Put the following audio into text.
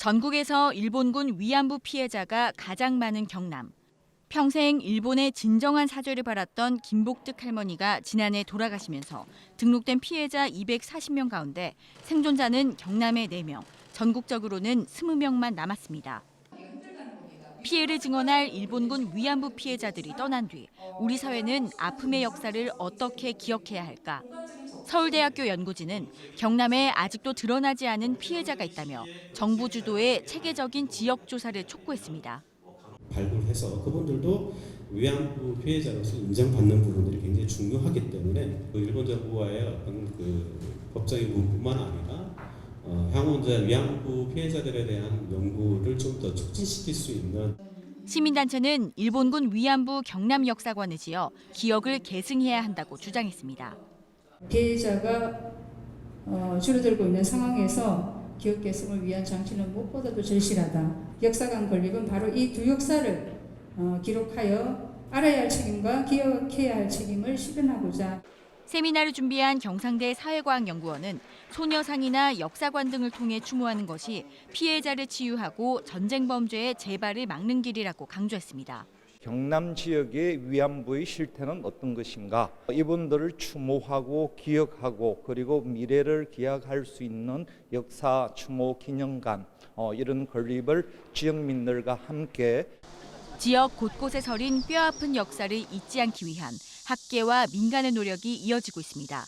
전국에서 일본군 위안부 피해자가 가장 많은 경남. 평생 일본의 진정한 사죄를 바랐던 김복득 할머니가 지난해 돌아가시면서 등록된 피해자 240명 가운데 생존자는 경남에 4명, 전국적으로는 20명만 남았습니다. 피해를 증언할 일본군 위안부 피해자들이 떠난 뒤 우리 사회는 아픔의 역사를 어떻게 기억해야 할까? 서울대학교 연구진은 경남에 아직도 드러나지 않은 피해자가 있다며 정부 주도의 체계적인 지역 조사를 촉구했습니다. 발굴해서 그분들도 위안부 피해자로서 인정받는 부분들이 굉장히 중요하기 때문에 그 일본 정부와의 어떤 그 법적인 부분뿐만 아니라 어, 향후 이제 위안부 피해자들에 대한 연구를 좀 더 촉진시킬 수 있는 시민단체는 일본군 위안부 경남 역사관을 지어 기억을 계승해야 한다고 주장했습니다. 피해자가 어, 줄어들고 있는 상황에서 기억 계승을 위한 장치는 무엇보다도 절실하다. 역사관 건립은 바로 이 두 역사를 어, 기록하여 알아야 할 책임과 기억해야 할 책임을 실현하고자 세미나를 준비한 경상대 사회과학연구원은 소녀상이나 역사관 등을 통해 추모하는 것이 피해자를 치유하고 전쟁 범죄의 재발을 막는 길이라고 강조했습니다. 경남 지역의 위안부의 실태는 어떤 것인가? 이분들을 추모하고 기억하고 그리고 미래를 기약할 수 있는 역사 추모 기념관 어, 이런 건립을 지역민들과 함께 지역 곳곳에 서린 뼈아픈 역사를 잊지 않기 위한 학계와 민간의 노력이 이어지고 있습니다.